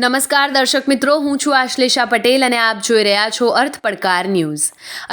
નમસ્કાર દર્શક મિત્રો, હું છું આશ્લેષા પટેલ અને આપ જોઈ રહ્યા છો અર્થ પડકાર ન્યૂઝ.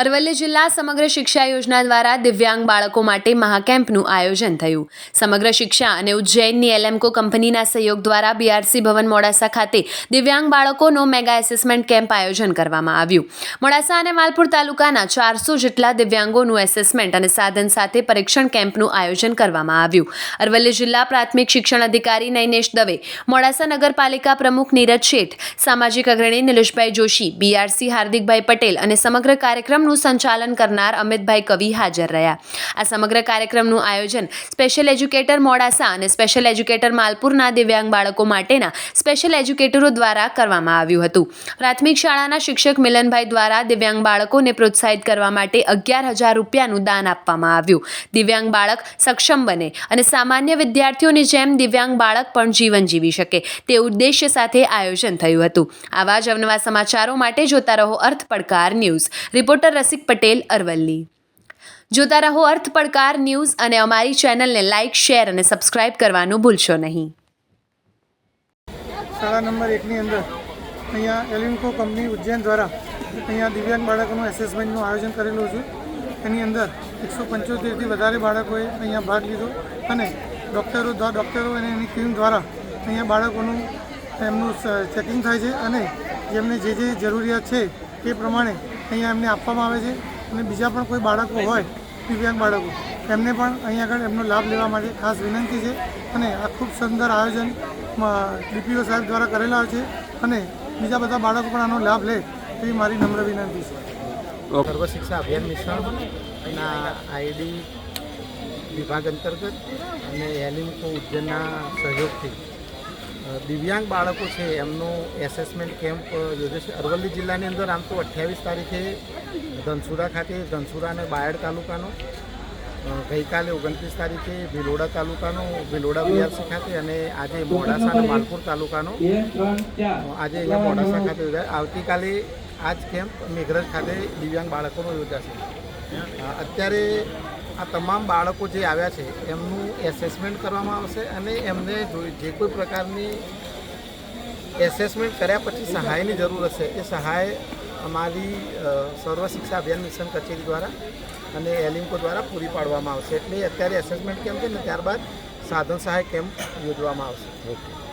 અરવલ્લી જિલ્લા સમગ્ર શિક્ષા યોજના દ્વારા દિવ્યાંગ બાળકો માટે મહાકેમ્પનું આયોજન થયું. સમગ્ર શિક્ષા અને ઉજ્જૈનની એલએમકો કંપનીના સહયોગ દ્વારા બીઆરસી ભવન મોડાસા ખાતે દિવ્યાંગ બાળકોનો મેગા એસેસમેન્ટ કેમ્પ આયોજન કરવામાં આવ્યું. મોડાસા અને માલપુર તાલુકાના ચારસો જેટલા દિવ્યાંગોનું એસેસમેન્ટ અને સાધન સાથે પરીક્ષણ કેમ્પનું આયોજન કરવામાં આવ્યું. અરવલ્લી જિલ્લા પ્રાથમિક શિક્ષણ અધિકારી નૈનેશ દવે, મોડાસા નગરપાલિકા પ્રમુખ નીરજ શેઠ, સામાજિક અગ્રણી નિલેશભાઈ જોશી બીઆરસી હાર્દિકભાઈ પટેલ અને સમગ્ર કાર્યક્રમનું સંચાલન કરનાર અમિતભાઈ કવિ હાજર રહ્યા. આ સમગ્ર કાર્યક્રમનું આયોજન સ્પેશિયલ એજ્યુકેટર મોડાસા અને સ્પેશિયલ એજ્યુકેટર માલપુરના દિવ્યાંગ બાળકો માટેના સ્પેશિયલ એજ્યુકેટરો દ્વારા કરવામાં આવ્યું હતું. પ્રાથમિક શાળાના શિક્ષક મિલનભાઈ દ્વારા દિવ્યાંગ બાળકોને પ્રોત્સાહિત કરવા માટે અગિયાર હજાર રૂપિયાનું દાન આપવામાં આવ્યું. દિવ્યાંગ બાળક સક્ષમ બને અને સામાન્ય વિદ્યાર્થીઓની જેમ દિવ્યાંગ બાળક પણ જીવન જીવી શકે. તે ઉદ્દેશ્ય સાથે આયોજન થયું હતું. આવા જ અવનવા સમાચારો માટે જોતા રહો અર્થ પડકાર ન્યૂઝ. રિપોર્ટર રસિક પટેલ, અરવલ્લી. જોતા રહો અર્થ પડકાર ન્યૂઝ અને અમારી ચેનલને લાઇક શેર અને સબસ્ક્રાઇબ કરવાનું ભૂલશો નહીં. શાળા નંબર એકની અંદર અહીંયા એલિન્કો કંપની ઉજ્જૈન દ્વારા અહીંયા દિવ્યાંગ બાળકોનું એસેસમેન્ટનું આયોજન કરેલું છે. એની અંદર એકસો પંચોતેરથી વધારે બાળકોએ અહીંયા ભાગ લીધો અને ડૉક્ટરો ડૉક્ટરો અને એની ટીમ દ્વારા અહીંયા બાળકોનું એમનું ચેકિંગ થાય છે અને જેમને જે જે જરૂરિયાત છે એ પ્રમાણે અહીંયા એમને આપવામાં આવે છે. અને બીજા પણ કોઈ બાળકો હોય, દિવ્યાંગ બાળકો, એમને પણ અહીં આગળ એમનો લાભ લેવા માટે ખાસ વિનંતી છે. અને આ ખૂબ સુંદર આયોજન ડીપીઓ સાહેબ દ્વારા કરેલા છે અને બીજા બધા બાળકો પણ આનો લાભ લે એવી મારી નમ્ર વિનંતી છે. સર્વ શિક્ષા અભિયાન મિશનના આઈડી વિભાગ અંતર્ગત અને એલિમ્કો ઉજ્જૈનના સહયોગથી દિવ્યાંગ બાળકો છે, એમનું એસેસમેન્ટ કેમ્પ યોજાશે, અરવલ્લી જિલ્લાની અંદર આમ તો અઠ્યાવીસ તારીખે ધનસુરા ખાતે, ધનસુરા અને બાયડ તાલુકાનો ગઈકાલે ઓગણત્રીસ તારીખે ભિલોડા તાલુકાનો, ભિલોડા બીઆરસી ખાતે અને આજે મોડાસા અને માલપુર તાલુકાનો. આજે અહીંયા મોડાસા ખાતે યોજાય. આવતીકાલે આ જ કેમ્પ મેઘરજ ખાતે દિવ્યાંગ બાળકોનો યોજાશે. અત્યારે આ તમામ બાળકો જે આવ્યા છે, એમનું એસેસમેન્ટ કરવામાં આવશે અને એમને જો- કોઈ પ્રકારની એસેસમેન્ટ કર્યા પછી સહાયની જરૂર હશે, એ સહાય અમારી સર્વ શિક્ષા અભિયાન મિશન કચેરી દ્વારા અને એલિમ્કો દ્વારા પૂરી પાડવામાં આવશે. એટલે અત્યારે એસેસમેન્ટ કેમ્પ છે ને ત્યારબાદ સાધન સહાય કેમ્પ યોજવામાં આવશે. ઓકે.